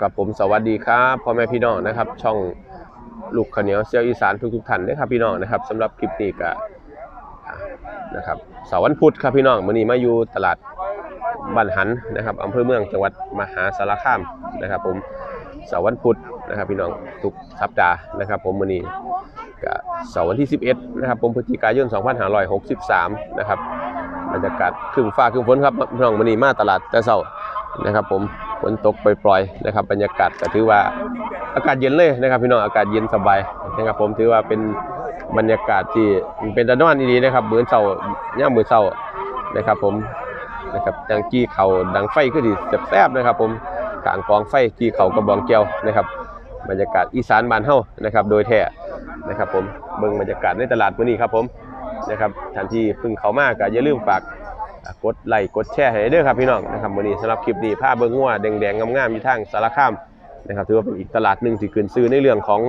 กับผมสวัสดีครับพ่อแม่พี่น้องนะครับ ช่องลูกขเหนียวเซียวอีสานทุกๆท่านด้ครับพี่น้องนะครับสำหรับคลิปนี้ก็นะครับเสาร์วันพุธครับพี่น้องมื้อนี้มาอยู่ตลาดบ้านหันนะครับอำเภอเมืองจังหวัดมหาสารคามนะครับ ผมเสาร์วันพุธนะครับ พี่น้องทุกสัปดาห์นะครับ ผมมื้อนี้ก็เสาร์วันที่ 11นะครับผมพฤศจิกายน 2563 นะครับ บรรยากาศครึ่งฟ้าครึ่งฝนครับพี่น้องมื้อนี้มาตลาดแต่เช้านะครับ ผมฝนตกปล่อยๆนะครับ บรรยากาศก็ถือว่าอากาศเย็นเลยนะครับ พี่น้องอากาศเย็นสบายนะครับ ผมถือว่าเป็นบรรยากาศที่เป็นตะนอนดีๆนะครับเหมือนเช้าย่ามมือเช้านะครับ ผมนะครับดังกี้เขาดังไฟก็ดีแซ่บๆนะครับ ผมกลางกองไฟกี้เขากระบองแก้วนะครับ บรรยากาศอีสานบ้านเฮานะครับ โดยแท้นะครับ ผมเบิ่งบรรยากาศในตลาดมื้อนี้ครับผม นะครับท่านที่เพิ่งเข้ามาก็อย่าลืมฝากกดไลค์กดแชร์ให้เด้อครับพี่น้องนะครับมื้อนี้สำหรับคลิปนี้พาเบิ่งงัวแดงๆงามๆอยู่ทางสารคามนะครับถือว่าเป็นอีกตลาดหนึ่งที่ขึ้นชื่อในเรื่องของ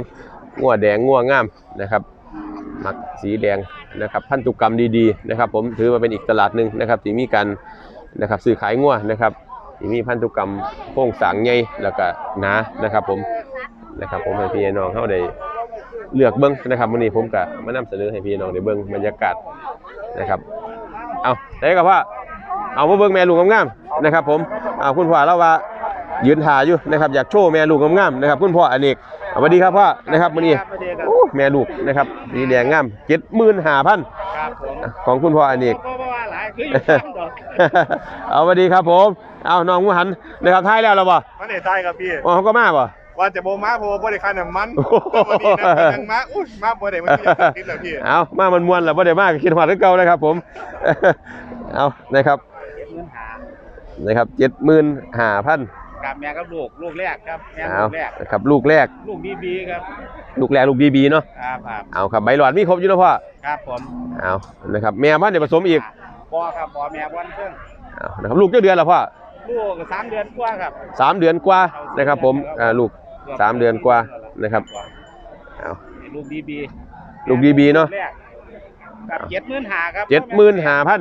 งัวแดงงัวงามนะครับมักสีแดงนะครับพันธุกรรมดีๆนะครับ ผมถือว่าเป็นอีกตลาดหนึ่งนะครับที่มีการนะครับซื้อขายงัวนะครับที่มีพันธุกรรมโครงสางใหญ่แล้วก็หนานะครับ ผมนะครับผมให้พี่น้องเฮาได้ เลือกเบิ่งนะครับวันนี้ผมก็มานำเสนอให้พี่น้องได้เบิ่งบรรยากาศนะครับเอาได้กับว่า เอามาเบิ่งแม่ลูกงามๆนะครับ ผมเอาคุณพ่อเราว่ายืนถ่ายอยู่นะครับอยากโชว์แม่ลูกงามๆนะครับ คุณพ่ออเนกสวัสดีครับพ่อนะครับวันนี้โอ้แม่ลูกนะครับสีแดงงามเจ็ดหมื่นห้าพันครับผมของคุณพ่ออเนกเพราะว่าหลายคืออยู่ซ้ำดอกเอาสวัสดีครับผมเอาน้องหมูหันนะครับท้ายแล้วเหราบ่มันได้ตายครับพี่อ๋อเขาก็มาบ่ ว่าจะโบมาเพราะว่าบ่ได้ค่าน้ำมันโอ้โหวันนี้นะยังมาอุ้ยมาบ่ได้มันสิจะติดแล้วพี่เอามามันมวนแล้วบ่ได้มากคิดฮอดคือเก่านะครับ ผมเอานะครับนะครับเจ็ดหมื่นห้าพันกับแม่กับลูกลูกแรกครับแม่เอาลูกแรกนะครับลูกแรกลูกบีบีครับลูกแรกลูกบีบีเนาะครับครับเอาครับใบหลอดมีครบอยู่เนาะพ่อครับผมเอานะครับแม่บ้านเดี๋ยวผสมอีกบอครับบอแม่วันเพิ่งเอานะครับลูกเจ้าเดือนแล้วพ่อลูกสามเดือนกว่าครับสามเดือนกว่านะครับผมอ่าลูก สามเดือนกว่านะครับเอาลูกบีบีลูก BB เนอะแรกกับเจ็ดหมื่นหาครับเจ็ดหมื่นห้าพัน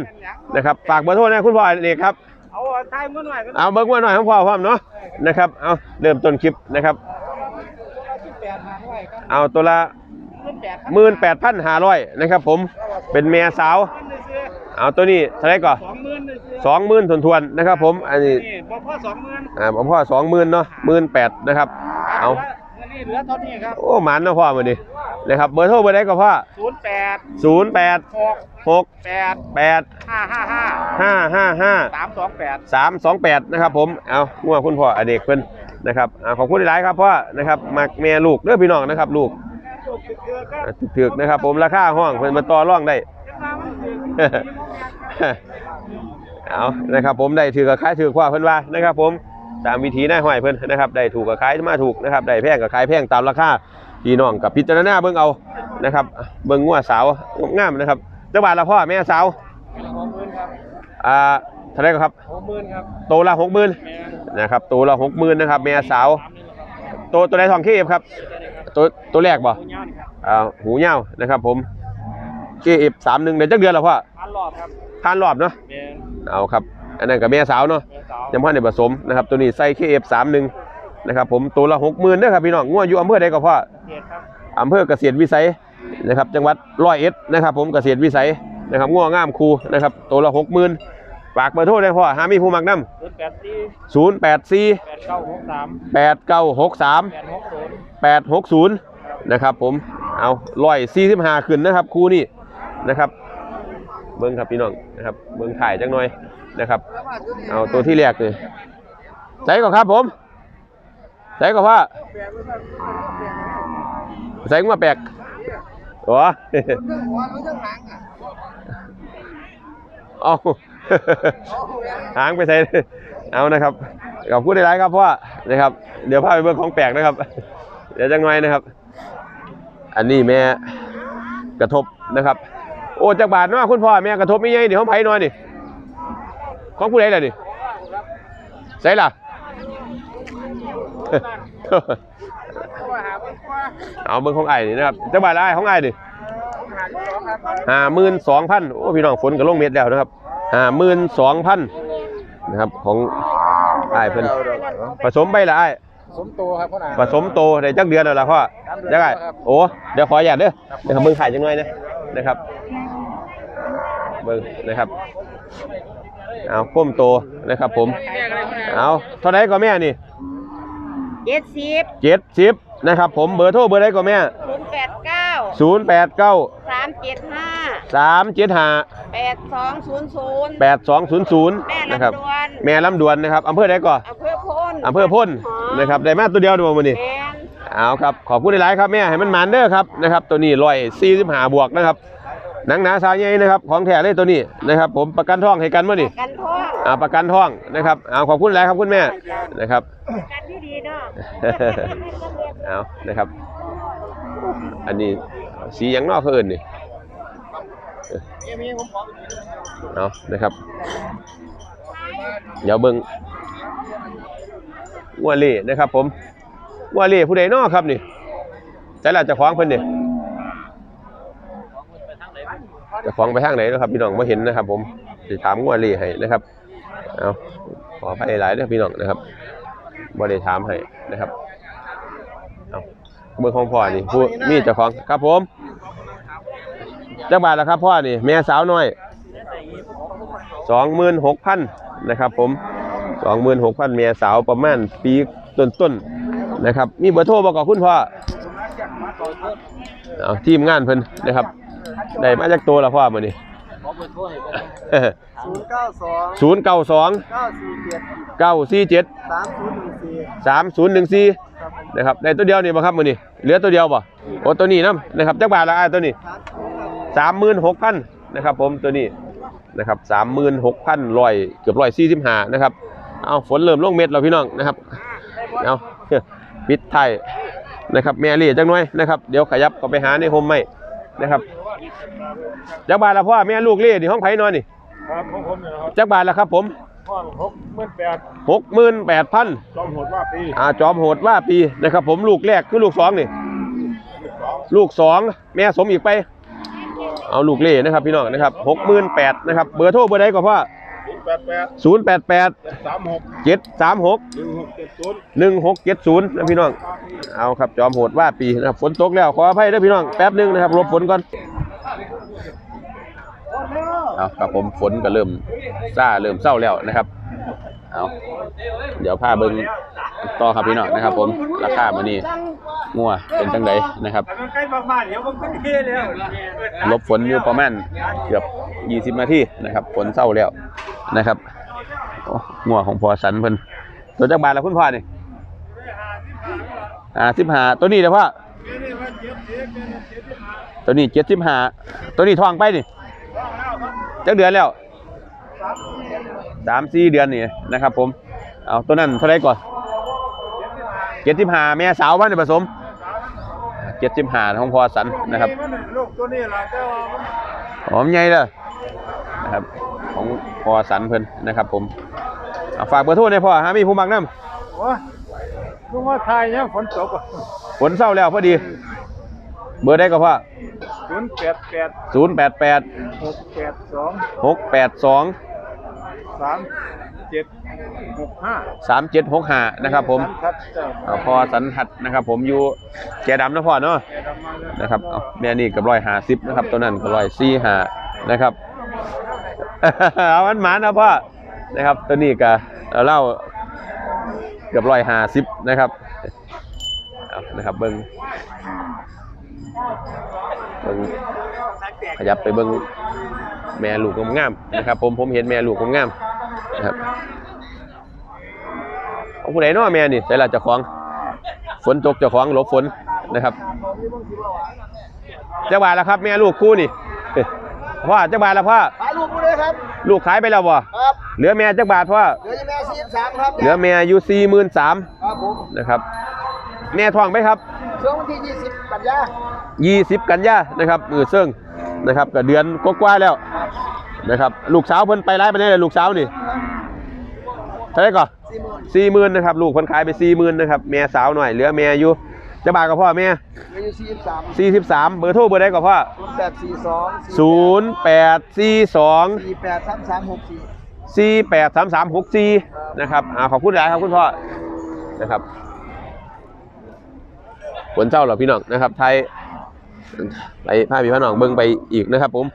นะครับฝากเบอร์โทรนะคุณพ่อเอกครับเอาทายมื่อหน่อยก็เอาเบิ้งว่าหน่อยของพ่อพร้อมเนาะนะครับเอาเริ่มต้นคลิปนะครับแปดหาไว้ครับเอาตัวละหมื่นแปดหมื่นแปดพันห้าร้อยนะครับ ผมเป็นแม่สาวซื้อเอาตัวนี้เท่าไหรก่อนสองหมื่นซื้อสองหมื่นทวนๆนะครับ ผมอันนี้นี่บ่พอสองหมื่นอ่าผมพ่อสองหมื่นเนาะหมื่นแปดนะครับ เอาเงินนี่เหลือเท่านี้ครับ โอ้หมันเนาะพ่อมาดินะครับเบอร์โทรเบอร์ใดก็พ่อศูนย์แปดศูนย์แปดหกหกแปดแปดห้าห้าห้าห้าห้าห้าสามสองแปดสามสองแปดนะครับผม เอาง่วงคุณพ่ออเด็กเพิ่นนะครับเอาขอบคุณหลายๆครับพ่อนะครับมักแม่ลูกเด้อพี่น้องนะครับลูกอะถึกๆนะครับ ผมราคาห้องเพิ่นมาต่อรองได้เอานะครับผมได้ถือกับขายถือว่าเพิ่นว่านะครับผม ตามวิธีนายห้อยเพิ่นนะครับได้ถูกกับขายมาถูกนะครับได้แพงกับขายแพงตามราคาพี่น้องกับพิจารณาเบิ่งเอานะครับ เบิ่งงัวสาวงามนะครับจังหวัดละพ่อแม่สาวหกหมื่นครับอ่าเท่าไหรครับหกหมื่นครับโตละหกหมื่นแม่นะครับตัวละหกหมื่นนะครับ แม่สาวตัวตัวใดทองเคฟครับตัวตัวแรกบ่หูย่านครับอ่าหูเหี่ยวนะครับผมเคเอฟสามหนึ่งเดือนจักเดือนแล้วพ่อพันรอบครับทานรอบเนาะแม่เอาครับ อันนั้นกับแม่สาวเนาะแม่สาวยังพ่อในผสมนะครับตัวนี้ใส่เคเอฟสามหนึ่งนะครับผมตัวละหกหมื่นนะครับพี่น้องงัวอยู่อำเภอใดก็พ่อเจ็ดครับอำเภอเกษตรวิสัยนะครับจังหวัดร้อยเอ็ดนะครับผมเกษตรวิสัยนะครับงัวงามคูนะครับตัวละหกหมื่นฝากเบอร์โทรได้พ่อหามีผู้มักน้ศูนย์แปดสี่ำศูนย์แปดสี่แปดเก้าหกสามแปดเก้าหกสามแปดหกศูนย์แปดหกศูนย์นะครับผมเอาร้อยสี่สิบห้าขึ้นนะครับคู่นี้นะครับ เบิ้งครับพี่น้องนะครับเบิ้งถ่ายจังหน่อย นะครับ เอาตัวที่แรกเลยใส่ก่อนครับผมใส่ก่อนพ่อใส่กุมาแปลกโอ้เอาหางไปใส่เอานะครับขอบคุณหลายๆครับพ่อนะครับ เดี๋ยวพาไปเบิ่งของแปลกนะครับ เดี๋ยวจังหน่อยนะครับ อันนี้แม่กระทบนะครับ โอ้จากบาทเนาะคุณพ่อแม่กระทบไม่ใหญ่เดี๋ยวผมไผหน่อยนี่ ของผู้ใดล่ะนี่ใส่ล่ะ เอาเบิ่งของไอ้ายนี่นะครับจากบาทละไอ้ายของไอ้ายนี่ห้าหมื่นสองพันโอ้พี่น้องฝนกับลงเม็ดแล้วนะครับห้าหมื่นสองพันนะครับของอ้ายเพิ่นผสมไปละอ้ายสมโตครับพ่อหนาผสมโตได้จักเดือนแล้วล่ะพ่อจักไอ้โอ้เดี๋ยวขออย่าตเด้อเดี๋ยวขอเบิ่งขายจังหน่อยนะนะครับเบิ่งนะครับ เอาพุ่มโตนะครับผม เอาเท่าไหร่ก็แม่นี่เจ็ดสิบเจ็ดสิบนะครับผมเบอร์โทรเบอร์ใดก็แม่ศูนย์แปดเก้าศูนย์แปดเก้าสามเจ็ดห้าสามเจ็ดห้าแปดสองศูนย์ศูนย์แปดสองศูนย์ศูนย์แม่นะครับลำดวนแม่ลำดวนนะครับอำเภอใดก่อนอำเภอพ้นอำเภอพ้นนะครับได้มาตัวเดียวดูมื้อนี้แม่นเอาครับขอบคุณหลายๆครับแม่ให้มันหมันเด้อครับนะครับตัวนี้ร้อยสี่สิบห้าบวกนะครับ หนังหนาสายใหญ่นะครับ ของแท้เลยตัวนี้นะครับ ผมประกันท่องให้กันมื้อนี้กันพ่ออ่าประกันท่องนะครับเอาขอบคุณหลายครับคุณแม่นะครับ กันที่ดีเนาะเอานะครับ อันนี้สีหยังนอกเขาเอินนี่เออเอานะครับ เดี๋ยวเบิ้งงัวเล่นะครับ ผมงัวเล่ผู้ใดนอกครับนี่ใจละเจะคล้าของเพิ่นนี่เจะคล้องไปทางไหนนะครับ พี่น้องมาเห็นนะครับ ผมจะถามงัวเล่ให้นะครับเอาขออภัยหลายเด้อพี่น้องนะครับบ่ได้ถามให้นะครับเอาเบอร์ของพ่อนี่ผู้มีเจ้าของครับผมจักบาทแล้วครับพ่อนี่แม่สาวน้อยสองหมื่นหกพันนะครับ ผมสองหมื่นหกพันแม่สาวประมาณปีต้นๆนะครับ มีเบอร์โทรบอกกับคุณพ่อเอาทีมงานเพิ่นนะครับ ได้มาจากตัวละพ่อมื้อนี้ศูนย์เก้าสองศูนย์เก้าสองเก้าสี่เจ็ดเก้าสี่เจ็ดสามศูนย์หนึ่งสี่สามศูนย์หนึ่งสี่นะครับในตัวเดียวนี่บ่ครับมือนี่เหลือตัวเดียวบ่โอ้ตัวนี้นํนะครับจักบาทละอ้ายตัวนี้สามหมื่นหกพันนะครับ ผมตัวนี้นะครับสามหมื่นหกพันร้อยเกือบร้อยสี่สิบห้านะครับเอาฝนเริ่มลงเม็ดแล้วพี่น้องนะครับเอาปิดไทายนะครับแม่เลี่ยจังน้อยนะครับเดี๋ยวขยับก็ไปหาในโฮมไม่นะครับ จักบาทละพ่อแม่ลูกเลี่ยนี่ห้องไผ่นอนนี่ครับของผมเนี่ยนะครับจักบาทละครับผมห้องหกหมื่นแปดหกหมื่นแปดพันจอมโหดว่าปีอาจอมโหดว่าปีนะครับ ผมลูกแรกคือลูกสองนี่ลูกสองแม่สมอีกไป เอาลูกเล่นะครับพี่น้องนะครับหกหมื่นแปดนะครับ เบอร์โทรเบอร์ใดก็พ่อแปดแปด ศูนย์แปดแปดสามหกเจ็ดสามหกหนึ่งหกเจ็ดศูนย์หนึ่งหกเจ็ดศูนย์นะพี่น้อง เอาครับจอมโหดว่าปีนะครับฝนตกแล้วขออภัยด้วยพี่น้องแป๊บหนึงนะครับหลบฝนก่อนเอาครับผมฝนก็เริ่มซ่าเริ่มเศร้าแล้วนะครับเอาเดี๋ยวพาเบิ้งต่อครับพี่น้องนะครับ ผมราคามื้อนี้งัวเป็นจังไดนะครับใกล้มากๆเดี๋ยวผมขึ้นเทแล้วหลบฝนอยู่ประมาณเกือบ 20 นาทีนะครับฝนเศร้าแล้ว นะครับโอ้งัวของพอสันเพิ่นตัวจักบาทแล้วคุณพ่อนี่อ่าสิบห้าตัวนี้เดี๋ยวพ่อตัวนี้เจ็ดสิบห้าตัวนี้ทองไปนี่จักเดือนแล้วสามสี่เดือนนี่นะครับ ผมเอาตัวนั้นเท่าไหรก่อนเจ็ดสิบห้าแม่สาวบ้านในผสมเจ็ดสิบห้าของพอสันนะครับลูกตัวนี้แหละแต่ว่ามันหอมใหญ่เลยนะครับของ พอสันเพิ่นนะครับ ผมเอาฝากเบอร์โทรหน่อยพ่อฮะมีผู้มักน้โอ้ยลุงว่าไทยเนี่ยฝนตกอะำฝนเศร้าแล้วพอดี เบอร์ได้ก็พ่อศูนย์แปดแปดศูนย์แปดแปดหกแปดสองหกแปดสองสามเจ็ดหกห้าสามเจ็ดหกห้านะครับ ผมครับเจ้าเอาพอสันหัดนะครับ ผมอยู่แกดำนะพ่อเนาะแกดำมาเลยนะครับเอาแม่นี่กับร้อยห้าสิบนะครับตัวนั้นก็ร้อยสี่ห้านะครับ เอามันหมานะพ่อนะครับ ตัวนี้ก็เล่าเกือบร้อยห้าสิบนะครับนะครับเบิ้งเบิ้งขยับไปเบิ้งแม่ลูกงามๆนะครับ ผมผมเห็นแม่ลูกงามๆนะครับของผู้ใดเนาะแม่นี่ใส่ละเจ้าของฝนตกเจ้าของหลบฝนนะครับจักบาแล้วครับ แม่ลูกคู่นี่ พ่อจักบาทแล้วพ่อขายลูกกูเลยครับ ลูกขายไปแล้วบ่ครับเหลือแม่จักบาทพ่อเหลือยี่แม่สี่สามครับเหลือแม่อยู่สี่หมื่นสามครับผมนะครับแม่ท้องไหมครับช่วงวันที่ยี่สิบกันยายี่สิบกันยานะครับมือเซิงนะครับก็เดือนกว่าๆแล้วนะครับลูกสาวเพิ่นไปไล่ไปได้เลยลูกสาวนี่เท่าไหร่ก่อนสี่หมื่นสี่หมื่นนะครับลูกเพิ่นขายไปสี่หมื่นนะครับแม่สาวหน่อยเหลือแม่อยู่ จักบาทกับพ่อแม่เหลืออยู่สี่สิบสามสี่สิบสามเบอร์โทรเบอร์ใดกับพ่อศูนย์แปดสี่สองศูนย์แปดสี่สองสี่แปดสามสามหกสี่สี่แปดสามสามหกสี่นะครับอ่าขอบคุณหลายครับคุณพ่อนะครับผลเจ้าเหรอพี่น้องนะครับ ไทยไปพาพี่พี่น้องเบิ่งไปอีกนะครับ ผม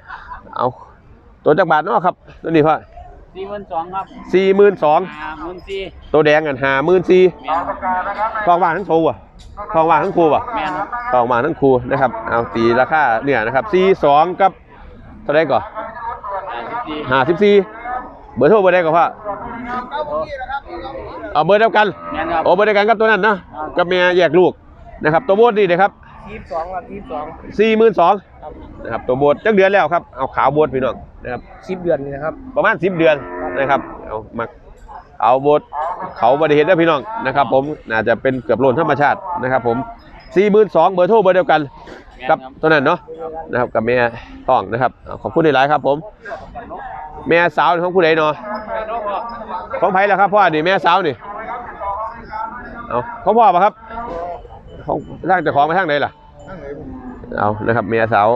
เอาตัวจักรบาทเนาะครับตัวนี้พ่อ สี่หมื่นสองครับสี่หมื่นสองห้าหมื่นสี่ตัวแดงกันหาหมื่นสี่แม่นครับทองว่างทั้งครูอะทองว่างทั้งครูอะแม่นครับทองว่างทั้งครูนะครับ เอาตีราคาเนี่ยนะครับสี่สองกับเท่าไหรก่อนห้าสิบสี่ห้าสิบสี่เบอร์โทรเบอร์ใดก่อนพ่อเอาเมื่อกี้นะครับเอาเมื่อกี้เอาเบอร์เดียวกันแม่นครับโอ้เบอร์เดียวกันกับตัวนั้นนะกับเมียแยกลูกนะครับ ตัวโบดนี่นะครับ ยี่สิบสองครับยี่สิบสองสี่หมื่นสองนะครับตัวโบดจักเดือนแล้วครับเอาขาวโบดพี่น้องนะครับสิบเดือนนี่นะครับประมาณสิบเดือนนะครับเอามาเอาโบดเขาบริเหตุได้อพี่น้องนะครับ ผมน่าจะเป็นเกือบโลนธรรมชาตินะครับ ผมสี่หมื่นสองเบอร์โทรเบอร์เดียวกันกับตัวนั้นเนาะนะครับกับแม่ต้องนะครับเอาขอบคุณในหลายๆครับ ผม แม่สาวนี่ของผู้ใดเนาะของไผ่แล้วครับพ่อนี่แม่สาวนี่เอาของพ่อปะครับ ของทางเจะของไปทางไหนล่ะเอานะครับแม่สาว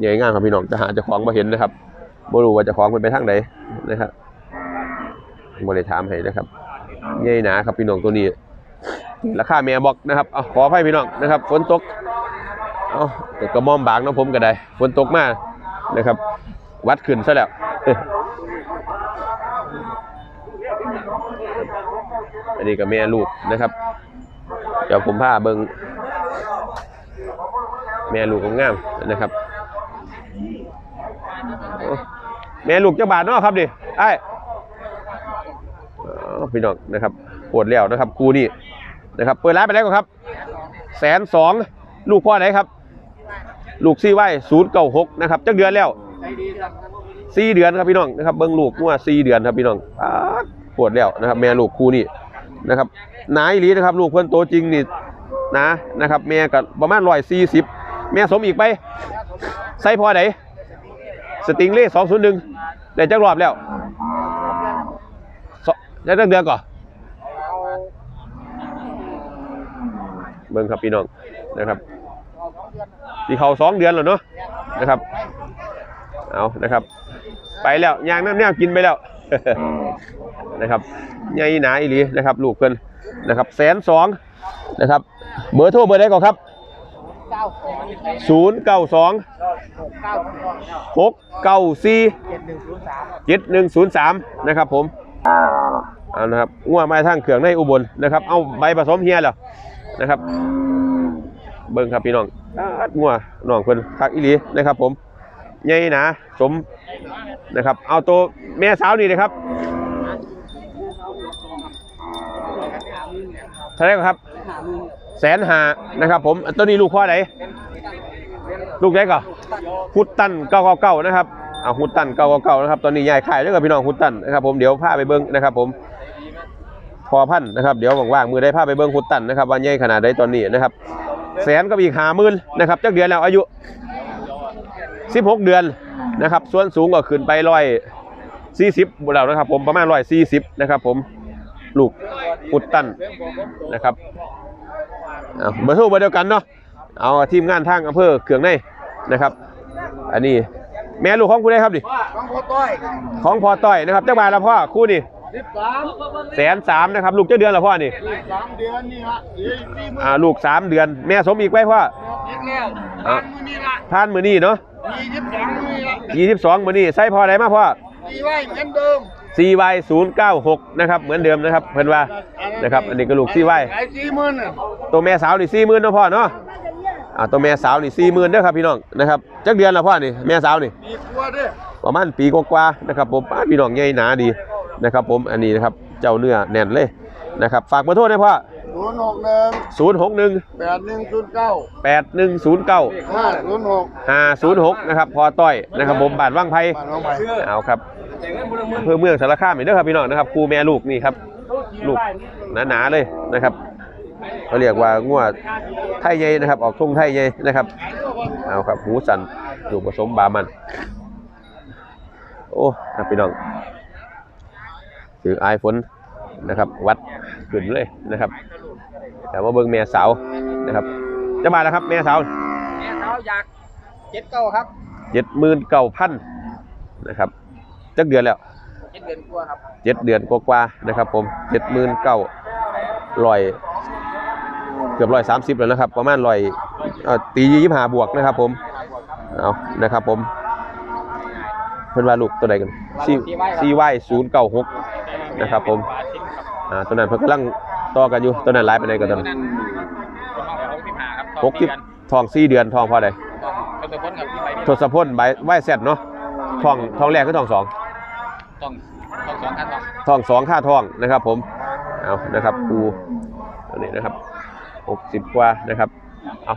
ใหญ่งานครับพี่น้องจะหาเจ้าของมาเห็นนะครับบ่รู้ว่าเจ้าของเป็นไปทางไหนนะครับบ่ได้ถามให้นะครับใหญ่หนาครับพี่น้องตัวนี้ราคาแม่บอกนะครับเอาขออภัยพี่น้องนะครับฝนตกเอาแต่กระหม่อมบางเน้องผมก็ได้ฝนตกมากนะครับ วัดขึ้นซะแล้วอันนี้ก็แม่ลูกนะครับ เดี๋ยวผมพาเบิงแม่ลูกงงามนะครับ แม่ลูกเจ้าบาทเนาะครับดิไอ้พี่น้องนะครับปวดแล้วนะครับครูนี่นะครับเปิดร้านไปแล้วครับ แสนสองลูกพ่อไหนครับ ลูกซี่ไว้ศูนย์เก้าหกนะครับจักเดือนแล้วสี่เดือนครับพี่น้องนะครับเบิ้งลูกงัวสี่เดือนครับพี่น้องปวดแล้วนะครับ แม่ลูกคู่นี่ นะครับหนาอีหลีนะครับ ลูกเพิ่นโตจริงนี่นะนะครับแม่กับประมาณร้อยสี่สิบแม่สมอีกไป ใส่พอไหนสติงเล่สองศูนย์หนึ่งได้จักรอบแล้วได้จักเดือนก่อนเบิ่งครับพี่น้องนะครับที่เขาสองเดือนแล้วเนาะนะครับเอานะครับ ไปแล้วยางน้ำแนวกินไปแล้ว นะครับใหญ่หนาอีหลีนะครับ ลูกเพิ่นนะครับแสนสองนะครับ เบอร์โทรเบอร์ใดก่อนครับศูนย์เก้าสองหกเก้าสี่เจ็ดหนึ่งศูนย์สามนะครับผมเอานะครับง่วไมาทางเขื่องในอุบลนะครับ เอาใบผสมเฮียแล้วนะครับ เบิ่งครับพี่น้องอาดงัวน้องเพิ่นคักอีหลีนะครับผม ใหญ่นาสมนะครับ เอาตัวแม่สาวนี่นะครับเท่าไหรครับแสนหานะครับ ผมตัวนี้ลูกพ่อไหนลูกไหนก่อนฮุตตันเก้าเก้าเก้านะครับเอาฮุตตันเก้าเก้าเก้านะครับตอนนี้ใหญ่ขายด้วยกับพี่น้องฮุตตันนะครับ ผมเดี๋ยวพาไปเบิ่งนะครับ ผมพอพันนะครับเดี๋ยวว่างๆมือได้พาไปเบิ้งคุดตันนะครับว่าใหญ่ขนาดใดตอนนี้นะครับแสนกับอีกหาหมื่นนะครับจักเดือนแล้วอายุ 16 เดือนนะครับ ส่วนสูงก็ขึ้นไปร้อยสี่สิบแล้วนะครับ ผมประมาณร้อยสี่สิบนะครับ ผมลูกคุดตันนะครับเอาเบอร์โทรเบอร์เดียวกันเนาะเอาทีมงานทางอำเภอเขืองในนะครับ อันนี้แม่ลูกของคุณได้ครับดิของโคต้อยของพ่อต้อยนะครับเจ้าบ่าวละพ่อคู่นี่สิบสามแสนสามนะครับ ลูกเจ้าเดือนละพ่อนี่สามเดือนนี่ฮะเอ้ยสี่หมื่นอ่าลูกสามเดือน แม่สมอีกไว้พ่ออีกแล้วอะทานมือนี่ละท่านมือนี่เนาะ ยี่สิบสองมือนี่ละยี่สิบสองมือนี่ใส่พ่อไหนมาพ่อตีไว้เหมือนเดิม CY ศูนย์เก้าหกนะครับเหมือนเดิมนะครับเพิ่นว่านะครับอันนี้ก็ลูก CY ขายสี่หมื่นน่ะตัวแม่สาวนี่สี่หมื่นเนาะพ่อเนาะอ่าตัวแม่สาวนี่สี่หมื่นเด้อครับพี่น้องนะครับจักเดือนละพ่อนี่แม่สาวนี่ มีครัวด้วยประมาณปีกว่าๆนะครับผมป้าดพี่น้องใหญ่หนาดีนะครับผมอันนี้นะครับเจ้าเนื้อแน่นเลยนะครับฝากเบอร์โทรได้พ่อ ศูนย์หกหนึ่งศูนย์หกหนึ่งแปดหนึ่งศูนย์เก้าแปดหนึ่งศูนย์เก้าห้าศูนย์หกห้าศูนย์หกนะครับพอต้อยนะครับผมบ้านว่างไพบ้านน้องใหม่เอาครับอำเพื่อเมืองสารคามนี่เด้อครับพี่น้องนะครับครูแม่ลูกนี่ครับลูกหนาๆเลยนะครับเขาเรียกว่างัวไทยใหญ่นะครับ ออกทุ่งไทยใหญ่นะครับเอาครับหูสันลูกผสมบามัน โอ้ครับพี่น้องถือไอฝนนะครับ วัดขึ้นเลยนะครับ แต่ว่าเบิ่งแม่สาวนะครับ จะมาแล้วครับแม่สาวแม่เขาอยากเจ็ดเก้าครับเจ็ดหมื่นเก้าพันนะครับจักเดือนแล้วเจ็ดเดือนกว่าครับเจ็ดเดือนกว่าๆนะครับ ผมเจ็ดหมื่นเก้าร้อยเกือบร้อยสามสิบแล้วนะครับ ประมาณร้อยเอ่อตียี่ห้าบวกนะครับ ผมเอานะครับ ผมเพิ่นว่าลูกตัวใดกันซีซีไวศูนย์เก้าหกนะครับ ผมอ่าตัวนั้นเพิ่นกำลัง ต่อกันอยู่ตัวนั้นไลฟ์ไปไหนกันตัวนั้นนั้นคนมาแบบหกสิบห้าครับหกสิบทองสี่เดือนทองพอใดต้องต้องพ้นกับที่ไปนี่ทศพลใบไหวเสร็จเนาะทองทองแรกคือทองสองต้องต้องสองขั้นต้องทองสองค่าทองนะครับ ผมเอานะครับปูตัวนี้นะครับหกสิบกว่านะครับเอา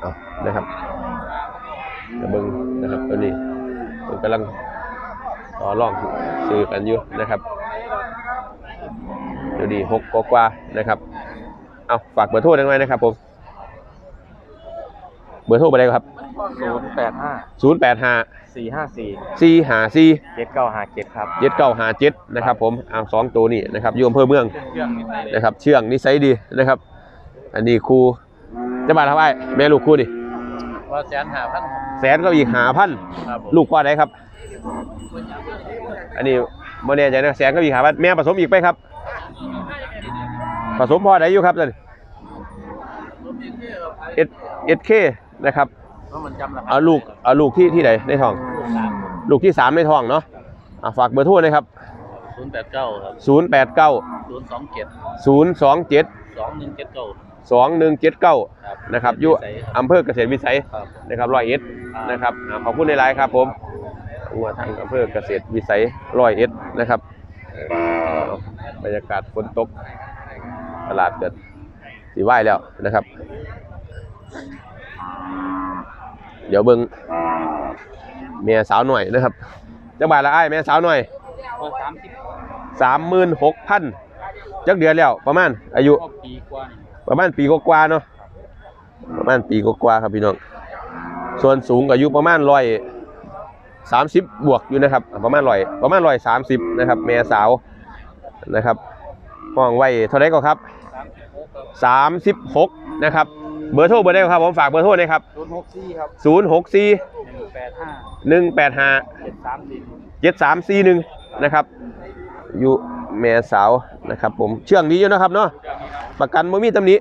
เอานะครับเดี๋ยวเบิ้งนะครับตัวนี้ผมกำลังต่อรองซื้อกันอยู่นะครับ เดี๋ยวดีหกกว่าๆนะครับเอาฝากเบอร์โทรได้ไหมนะครับผมเบอร์โทรไปได้ครับศูนย์แปดห้าศูนย์แปดห้าสี่ห้าสี่สี่หาสี่เจ็ดเก้าห้าเจ็ดครับเจ็ดเก้าหาเจ็ดนะครับผมเอาสองตัวนี่นะครับอยู่อำเภอเมืองเครื่องนี่ใส่เลยนะครับ เชื่องนิสัยดีนะครับ อันนี้ครูจะบาทเท่าไหร่แม่ลูกครูดิว่าแสนหาพันแสนก็อีกหาพันครับผมลูกพ่อได้ครับ อันนี้โมเน่ใจนะแสนก็อีกหาพันแม่ผสมอีกไปครับ ผสมพ่อได้อยู่ครับนั่นเอสเอสเคนะครับว่ามันจำราคาเอาลูกเอาลูกที่ที่ไหนในท้อง ลูกที่สามในท้องเนาะอะฝากเบอร์โทรเลยครับศูนย์แปดเก้าครับศูนย์แปดเก้าศูนย์สองเจ็ดศูนย์สองเจ็ดสองหนึ่งเจ็ดเก้าสองหนึ่งเจ็ดเก้าครับนะครับอยู่อำเภอเกษตรวิสัยครับนะครับร้อยเอ็ดนะครับอ่าขอบคุณในไลน์ครับผมงัวทางอำเภอเกษตรวิสัยร้อยเอ็ดนะครับเอา บรรยากาศฝนตกตลาดเกิดสีไหวแล้วนะครับ เดี๋ยวเบิ้งเมียสาวหน่อยนะครับจังบาทละไอ้ายแม่สาวหน่อยว่าสามสิบสามหมื่นหกพันจักเดือนแล้วประมาณ อายุก็ปีกว่านี่ประมาณปีกว่าๆเนาะประมาณปีกว่าๆครับพี่น้อง ส่วนสูงอายุประมาณร้อย สามสิบบวกอยู่นะครับ ประมาณร้อยประมาณร้อยสามสิบนะครับแม่สาวนะครับห้องไว้เท่าไหรก็ครับสามสิบหกครับสามสิบหกนะครับเบอร์โทรเบอร์ได้ครับผมฝากเบอร์โทรหนะครับศูนย์หกสี่ครับศูนย์หกสี่หนึ่งแปดห้าหนึ่งแปดห้าเจ็ดสามสี่เจ็ดสามสี่หนึ่งนะครับ อยู่แม่สาวนะครับ ผมเชื่องดีอยู่นะครับเนาะประกันบ่มีตำหนิ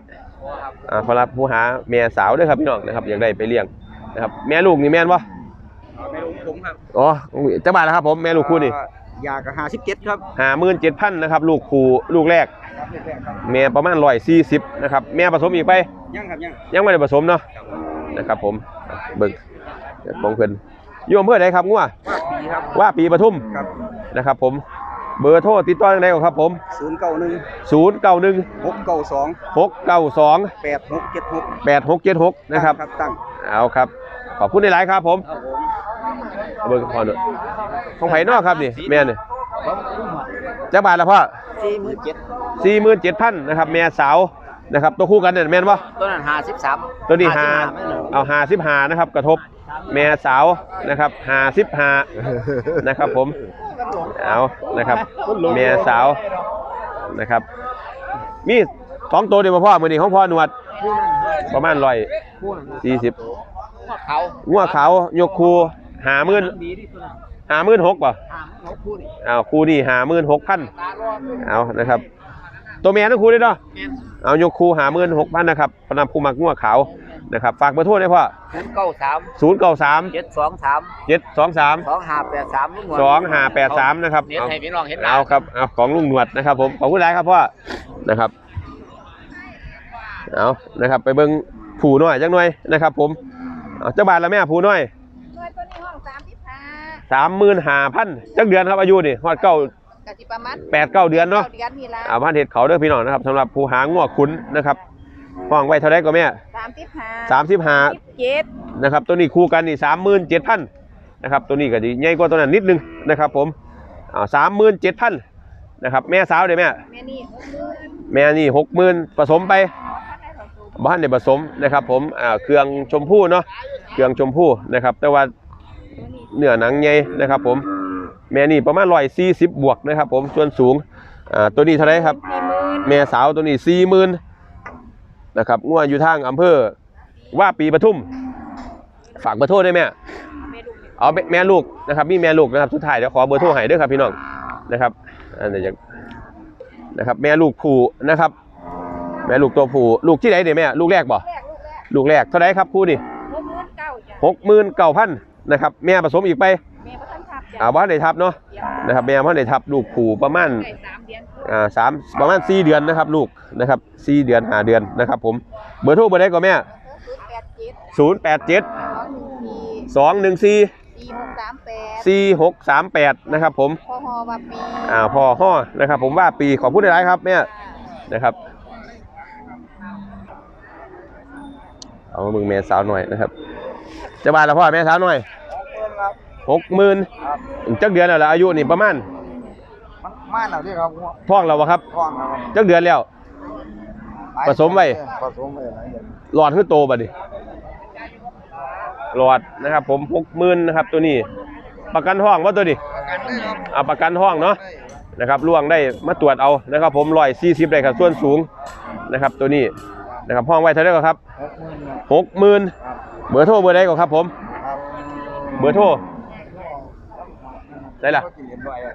ครับอ่าสำหรับผู้หาแม่สาวด้วยครับพี่น้องนะครับอยากได้ไปเลี้ยงนะครับแม่ลูกนี่แม่นปะไม่รู้ ผมครับอ๋อจะบาทนะครับผมแม่ลูกคู่นี่อยากหาสิบเจ็ดครับหาหมื่นเจ็ดพันนะครับ ลูกคู่ลูกแรกแม่ประมาณร้อยสี่สิบนะครับแม่ผสมอีกไปยังครับยังยังไม่ได้ผสมเนาะนะครับผมเบิ่งเดี๋ยวของเพิ่นอยู่อำเภอใดครับงัวว่าปีครับว่าปีปทุมครับนะครับ ผมเบอร์โทรติดต่อทางใดก่อนครับผมศูนย์เก้าหนึ่งศูนย์เก้าหนึ่งหกเก้าสองหกเก้าสองแปดหกเจ็ดหกแปดหกเจ็ดหกนะครับครับตั้งเอาครับ ขอบคุณในไลน์ครับผมครับผม เอาเบิ่งพอหน่อยของไผ่นอกครับนี่แม่นี่จักบาทละพ่อสี่หมื่นเจ็ดสี่หมื่นเจ็ดพันนะครับแม่สาวนะครับตัวคู่กันเนี่ยแม่นปะตัวนั้นหาสิบสามตัวนี้หาเอาหาสิบหานะครับกระทบแม่สาวนะครับหาสิบหานะครับผมเอานะครับแม่สาวนะครับมีสองตัวเดียวมาพ่อมือนี้ของพ่อหนวดประมาณร้อยสี่สิบเขางัวขาวยกคู หาหมื่นดีที่สุดหาหมื่นหกป่ะถามเขาพูดนี่เอาคูนี่หาหมื่นหกพันตาลอดเอานะครับ ตัวเมียทั้งคู่เลยเนาะเอายกคูหาหมื่นหกพันนะครับพนับคู่มักงัวขาวนะครับ ฝากเบอร์โทรได้พ่อศูนย์เก้าสามศูนย์เก้าสามเจ็ดสองสามเจ็ดสองสามสองห้าแปดสามสองห้าแปดสามนะครับเน้นเอาให้พี่น้องเห็นหน้าเอาครับเอาของลุงหนวดนะครับ ผมขอบคุณหลายครับพ่อนะครับเอานะครับ ไปเบิ้งผูน้อยจังหน่อยนะครับ ผมเอาเจ้าบานละแม่ผูน้อยด้วยตัวนี้ห้องสามสิบห้า สามหมื่นห้าพันจักเดือนครับอายุนี่ฮอดเก้า กะสิประมาณแปดเก้าเดือนเนาะเดือนนี่ละอาพันเห็ดเขาเด้อพี่น้องนะครับสำหรับผู้หางวขุนนะครับห้องไว้เท่าไรก็แม่สามสิบห้าสามสิบห้าสิบเจ็ดนะครับตัวนี้คู่กันนี่สามหมื่นเจ็ดพันนะครับตัวนี้ก็จะใหญ่กว่าตัวนั้นนิดนึงนะครับผมอ่าสามหมื่นเจ็ดพันนะครับแม่สาวเด้อแม่ แม่นี่หกหมื่นแม่นี่หกหมื่นผสมไปพันได้สองสูงบ้านในผสมนะครับผมอ่าเครื่องชมพู่เนาะเครื่องชมพู่นะครับแต่ว่า เนื้อหนังใหญ่นะครับ ผม แม่นี่ประมาณร้อยสี่สิบบวกนะครับ ผมส่วนสูงอ่าตัวนี้เท่าไรครับสี่หมื่นแม่สาวตัวนี้สี่หมื่นนะครับงัวอยู่ทางอำเภอว่าปีปทุม ฝากเบอร์โทรได้ไหมแม่ลูกนี่เอาแม่ลูกนะครับมีแม่ลูกนะครับสุดท้ายเดี๋ยวขอเบอร์โทรให้ด้วยครับพี่น้องนะครับอันนี้จะนะครับ แม่ลูกผูนะครับ แม่ลูกตัวผูลูกที่ไหนเนี่ยแม่ลูกแรกบ่แรกลูกแรกลูกแรกเท่าไหรครับคู่นี่หกหมื่นเก้าจ้ะหกหมื่นเก้าพัน นะครับแม่ผสมอีกไปแม่พระท่านทับจ้ะอ่าบ้านไหนทับเนาะเดี๋ยวนะครับแม่บ้านไหนทับลูกผูประมาณได้สามเดือนอ่าสามประมาณสี่เดือนนะครับ ลูกนะครับสี่เดือนห้าเดือนนะครับผมเบอร์โทรเบอร์ใดก็แม่ศูนย์แปดเจ็ดศูนย์แปดเจ็ดสองหนึ่งสี่สองหนึ่งสี่สี่หกสามแปดสี่หกสามแปดนะครับผม พอฮอวาปีอ่าพอห่อนะครับผมว่าปีขอพูดได้ไรครับแม่นะครับ เอามามึงแม่สาวหน่อยนะครับ จะบานแล้วพ่อแม่สาวหน่อย หกหมื่นจักเดือนแล้วล่ะอายุนี่ประมาณมันม่านเหรอที่ครับท้องเราวะครับท้องนะครับจักเดือนแล้ว ผสมไว้ผสมไว้หลายเดือนหลอดขึ้นโตบัดดิหลอดนะครับ ผมหกหมื่นนะครับ ตัวนี้ ประกันห้องว่าตัวนี้ประกันได้ครับอ่าประกันห้องเนาะได้นะครับล่วงได้มาตรวจเอานะครับ ผมร้อยสี่สิบได้ครับส่วนสูงนะครับ ตัวนี้นะครับห้องไว้เท่าไหร่ก็ครับหกหมื่นครับหกหมื่นเบอร์โทรเบอร์ใดก็ครับผมครับเบอร์โทร ได้ละก็กินเรียนด้วยอะ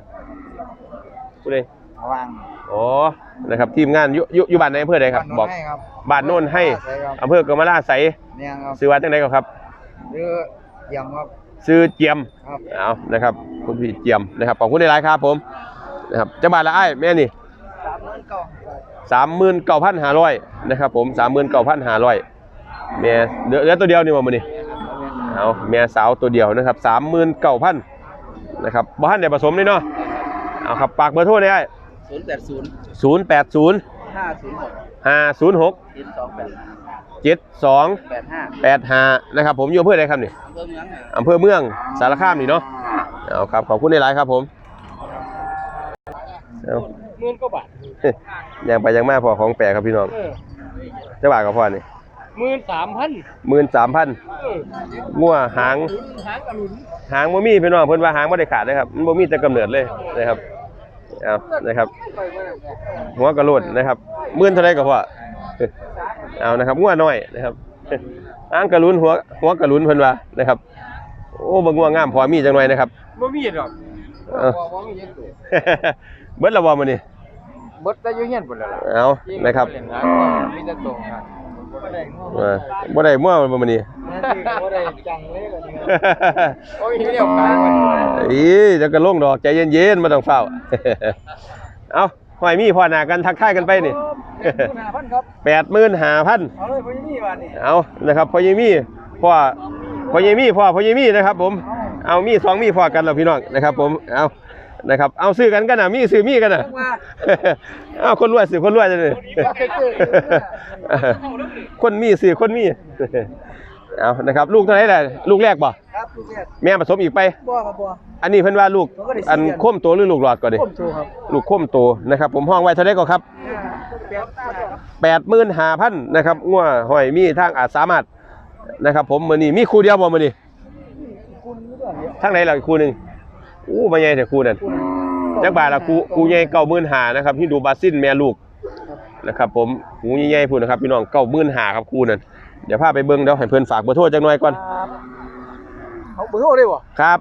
ผู้ใดวางอ๋อนะครับทีมงานอยู่อยู่อยู่บ้านในอำเภอใดครับ บอกให้ครับบ้านโน่นให้ใช่ครับอำเภอกำมะลาไสเนี่ยครับซื้อวัดจังไดก็ครับหรือเยี่ยมครับซื้อเจียมครับเอานะครับคุณพี่เจียมนะครับขอบคุณในไลน์ครับผมนะครับจะบาทละไอ้ายแม่นี่สามหมื่นเก้าสามหมื่นเก้าพันห้าร้อยนะครับผมสามหมื่นเก้าพันห้าร้อยแม่เหลือเหลือตัวเดียวนี่ว่ามันนี่เอาแม่สาวตัวเดียวนะครับสามหมื่นเก้าพัน นะครับบ้านเดี๋ยวผสมนี่เนาะเอาครับปากเบอร์โทรได้ศูนย์แปดศูนย์ศูนย์แปดศูนย์ห้าศูนย์หกห้าศูนย์หกเจ็ดสองแปดเจ็ดสองแปดห้าแปดห้านะครับผมอยู่อำเภอใดครับนี่อำเภอเมืองอำเภอเมืองสารคามนี่เนาะเอาครับขอบคุณในไลน์ครับผมเอาหมื่นกว่าบาทยังไปยังมาพอของแปลกครับพี่น้องเออเจ้าบ่าวกับพ่อนี่ หมื่นสามพันหมื่นสามพันเอองัวหางหางกระหลุนหางบ่มีพี่น้องเพิ่นว่าหางบ่ได้ขาดเลยครับมันบ่มีแต่กำเนิดเลยนะครับเอานะครับไปเมื่อไหร่เนี่ยหัวกระโหลดนะครับหมื่นเท่าไรก็พอเอานะครับงัวน้อยนะครับหางกระลุนหัวหัวกระลุนเพิ่นว่านะครับ โอ้บ่งัวงามพอมีจังหน่อยนะครับบ่มีหรอกเออบ่มีเยอะตัวเบิดและบ่มื้อนี้เบิดได้อยู่เฮียนพุ่นแล้วล่ะเอานะครับเล่นงานมีแต่ตรงครับบ่ได้งอ เออบ่ได้มั่วบ่มื้อนี้ บ่ได้จังเลยกันนี่โอ้ยเรียกกายมันอีจะกระลงดอกใจเย็นๆมาต้องเฝ้า เอาหอยมีพอหนากันทักทายกันไปนี่5,000ครับแปดหมื่นห้าพัน เอาเลยบ่มีว่านี่เอานะครับพอยีมีพ่อพอยีมีพ่อพอยีมีนะครับ ผม เอามีสองมีพอกันแล้วพี่น้องนะครับ ผม เอา นะครับ เอาซื้อกันกันนะมีซื้อมีกันนะว่าเอาคนรวยซื้อคนรวยจะเลยคนมีซื้อคนมีเอานะครับ ลูกเท่าไหร่ล่ะลูกแรกบ่ครับลูกแรกแม่ผสมอีกไปบ่ครับบ่อันนี้เพิ่นว่าลูกผมก็ได้อันสี่เดือนโค้มโตหรือลูกหลอดก่อนดิผมโตครับลูกโค้มโตนะครับ ผมห้องไว้เท่าไหร่ก็ครับแปดหมื่นห้าพันนะครับงัวหอยมีทางอาจสามารถนะครับ ผมมือนี้มีคู่เดียวบ่มือนี้คุณนี่ด้วยเนี่ยทางไหนล่ะอีกคู่หนึ่ง อู้มาใหญ่แต่คู่นั้นคุณจักบาทละคู่คู่ใหญ่เก้าหมื่นห้านะครับที่ดูบาซินแม่ลูกนะครับผมหูใหญ่ๆพูดนะครับพี่น้องเก้าหมื่นห้าครับคู่นั้นเดี๋ยวพาไปเบิ่งเดี๋ยวให้เพิ่นฝากเบอร์โทรจักหน่อยก่อนครับเอาเบอร์โทรได้บ่ครับ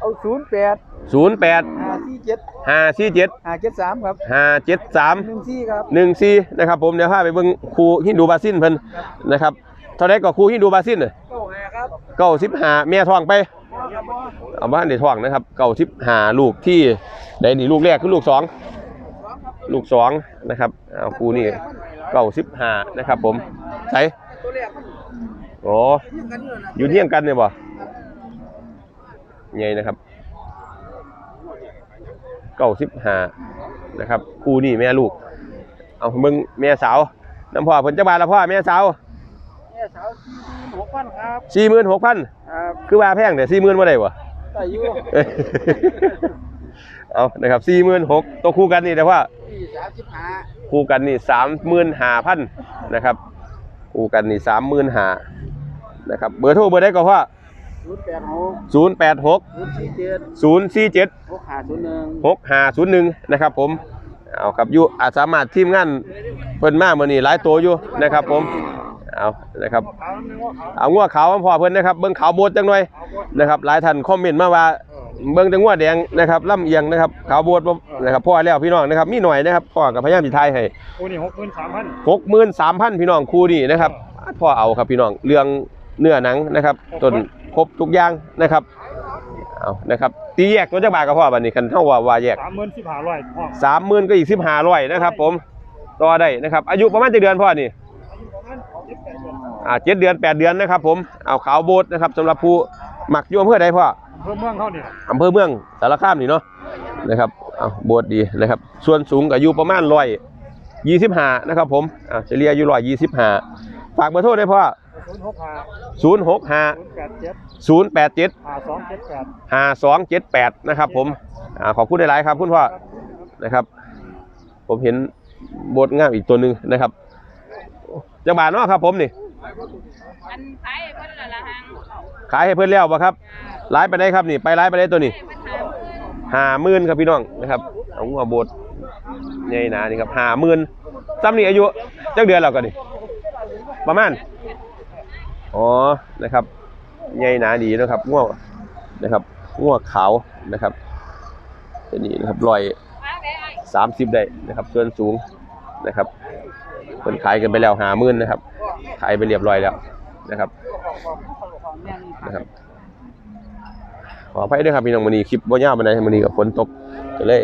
เอา08ศูนย์แปด547ห้าสี่เจ็ด573ครับห้าเจ็ดสาม14ครับหนึ่งสี่นะครับผมเดี๋ยวพาไปเบิ่งครูฮินดูบาซินเพิ่นนะครับเท่าไรก็ครูฮินดูบาซินน่ะเข้าหาครับเก้าสิบห้าแม่ท้องไป เอาบ้านเดี๋ยวท้องนะครับ เก้าสิบห้าลูกที่ได้นี่ลูกแรกคือลูกสองลูกสองนะครับเอาครูนี่เก้าสิบหานะครับ ผมใส่โอ้เทียงกันอยู่นะอยู่เที่ยงกันเนี่ยบ่ไงนะครับเก้าสิบหานะครับครูนี่แม่ลูก เอามึงแม่สาวน้ำพ่อเพิ่นจะบาทละพ่อแม่สาวเนี่สาว 46,000ครับสี่หมื่นหกพันครับคือว่าแพงแต่สี่หมื่นบ่ได้บ่ได้อยู่เอานะครับสี่หมื่นหกตัวคู่กันนี่แต่ว่าที่35คู่กันนี่สามหมื่นห้าพันนะครับคู่กันนี่สามหมื่นห้านะครับเบอร์โทรเบอร์ได้ก็ว่า086ศูนย์แปดหก047ศูนย์สี่เจ็ด6501หกห้าศูนย์หนึ่งนะครับผมเอาครับอยู่อาจสามารถทีมงานเพิ่นมาเมื่อนี้หลายตัวอยู่นะครับผม เอานะครับขาวนึงว่าขาวเอางัวขาวมาพอเพิ่นนะครับเบิ่งขาวโบดจังหน่อยขาวบดนะครับหลายท่านคอมเมนต์มาว่าเบิ่งแต่งัวแดงนะครับลำเอียงนะครับขาวโบดบ่นะครับพ่อแล้วพี่น้องนะครับมีหน่อยนะครับพ่อกับพยายามสิทายให้คู่นี้หกหมื่นสามพัน63,000พี่น้องคู่นี้นะครับพ่อเอาครับพี่น้องเรื่องเนื้อหนังนะครับต้นครบทุกอย่างนะครับเอานะครับตีแยกตัวจักบาทก็พอบัดนี้คันเท่าว่าว่าแยกสามหมื่นสิบห้าร้อยห้องสามหมื่นก็อีกสิบห้าร้อยนะครับ ผมต่อได้นะครับ อายุประมาณเจ็ดเดือนพ่อนี่ อนอ่าเจ็ดเดือนแปดเดือนนะครับ ผมเอาขาวโบดนะครับสำหรับผู้หมักอยวมเพื่อใดพ่ออำเภอเมืองเขาเนี่ยอำเภอเมืองสารคามนี่เนาะนะครับเอาโบดดีนะครับ ส่วนสูงก็อายุประมาณร้อยยี่สิบห้านะครับ ผมอ่าเฉลี่ยอายุร้อยยี่สิบห้าฝากเบอร์โทรได้พ่อศูนย์หกห้าศูนย์หกห้าศูนย์แปดเจ็ดศูนย์แปดเจ็ดห้าสองเจ็ดแปดห้าสองเจ็ดแปดนะครับ ผมอ่าขอบคุณหลายๆครับคุณพ่อนะครับ ผมเห็นโบดงามอีกตัวหนึ่งนะครับ จังบาทเนาะครับ ผมนี่ อันขายเพิ่นละละหังขายให้เพื่อนแล้วบ่ครับร้ายไปได้ครับนี่ ไปร้ายไปได้ตัวนี้ให้มันหาเพิ่นห้าหมื่นครับพี่น้องนะครับเอาหัวโบดใหญ่หนานี่ครับห้าหมื่นซ้ำนี่อายุจักเดือนแล้วก็นี่ประมาณอ๋อนะครับใหญ่หนาดีนะครับง่วงนะครับง่วงขาวนะครับตัวนี้นะครับรอยวางได้ไอ้สามสิบได้นะครับส่วนสูงนะครับ คนขายกันไปแล้วหาหมื่นนะครับ ขายไปเรียบร้อยแล้วนะครับนะครับขออภัยด้วยครับพี่น้องวันนี้คลิปว่ายาวมาไหนใดวันนี้กับฝนตกก็เลย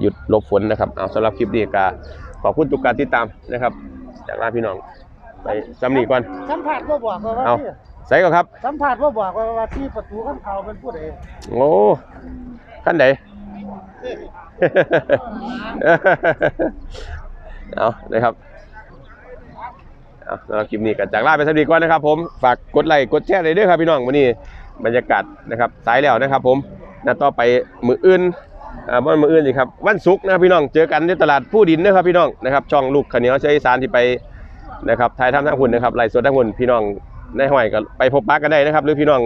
หยุดหลบฝนนะครับเอาสำหรับคลิปนี้ก็ขอบคุณทุกการติดตามนะครับ จากลาพี่น้องไปจำนีก่อนสัมผัสว่าบอกว่าเอาที่ใส่ก่อนครับ สัมผัสว่าบอกว่าว่าที่ประตูข้างเขาเป็นผู้ใดโอ้ขั้นไหน เอานะครับเอาสำหรับคลิปนี้ก็จากลาไปสักดีก่อนนะครับ ผมฝากกดไลค์กดแชร์เลยด้วยครับพี่น้องวันนี้บรรยากาศนะครับสายแล้วนะครับ ผมนัดต่อไปมืออื่นอ่าวันมืออื่นสิครับวันศุกร์นะครับพี่น้องเจอกันที่ตลาดผู้ดินนะครับพี่น้องนะครับช่องลูกขาวเหนียวเชยสานที่ไปนะครับถ่ายทำทั้งหุ่นนะครับไล่สดทั้งหุ่นพี่น้องในห้อยก็ไปพบปะกันได้นะครับ หรือพี่น้อง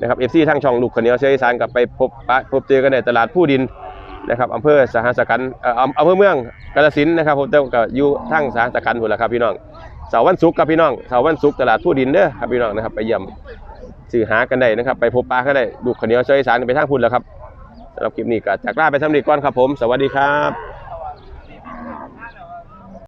นะครับเอฟซีทั้งช่องลูกขาวเหนียวเชียสานกับไปพบปะพบเจอกันในตลาดผู้ดิน นะครับอำเภอสหสกันอออำเภอเมืองกาฬสินนะครับผมเจ้าก็อยู่ทั้งสหสกันหมดแล้วครับพี่น้องเสาร์วันศุกร์ครับพี่น้องเสาร์วันศุกร์ตลาดทั่วดินเด้อครับพี่น้องนะครับไปเยี่ยมสื่อหากันได้นะครับ ไปพบปะกันได้ลูกขเนียวเชียสารไปทางพุ่นแล้วครับสำหรับคลิปนี้ก็จากลาไปสำเร็จก่อนครับผม สวัสดีครับ